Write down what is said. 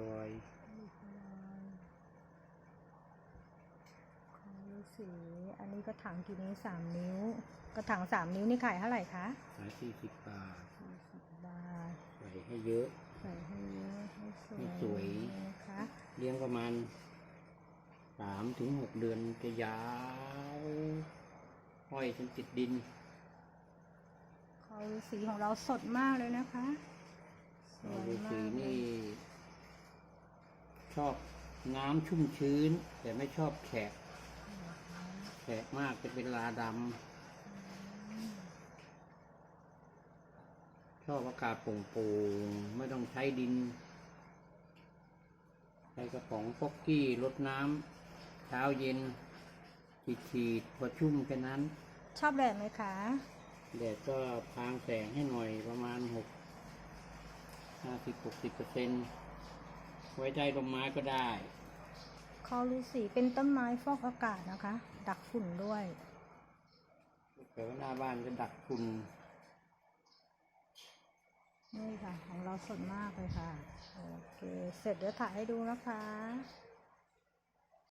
รอยของฤาษีอันนี้ก็ถังกี่นิ้วสามนิ้ว กระถางสามนิ้วนี่ขายเท่าไหร่คะขายสี่สิบบาทสี่สิบบาทใส่ให้เยอะใส่ให้เยอะให้สวยให้สวยนะคะเลี้ยงประมาณสามถึงหกเดือนจะยาวห้อยจนติดดินเขาฤาษีของเราสดมากเลยนะคะสเราวยดูมาสีกเลนี่ย ชอบน้ำชุ่มชื้น แต่ไม่ชอบแฉะแฉะมากจะเป็นลาดำชอบอากาศโปร่งๆ ไม่ต้องใช้ดินใช้กระป๋องฟอกกี้รดน้ำเช้าเย็นฉีดๆพอชุ่มแค่นั้น ชอบแดดไหมคะแดดก็พรางแสงให้หน่อยประมาณหกห้าสิบหกสิบเปอร์เซ็น ไว้ใจลมไม้ก็ได้คอฤาษีเป็นต้นไม้ฟอกอากาศนะคะ ดักฝุ่นด้วยแต่ว่าหน้าบ้านจะดักฝุ่นนี่ค่ะ ของเราสดมากเลยค่ะ โอเค เสร็จเดี๋ยวถ่ายให้ดูนะคะ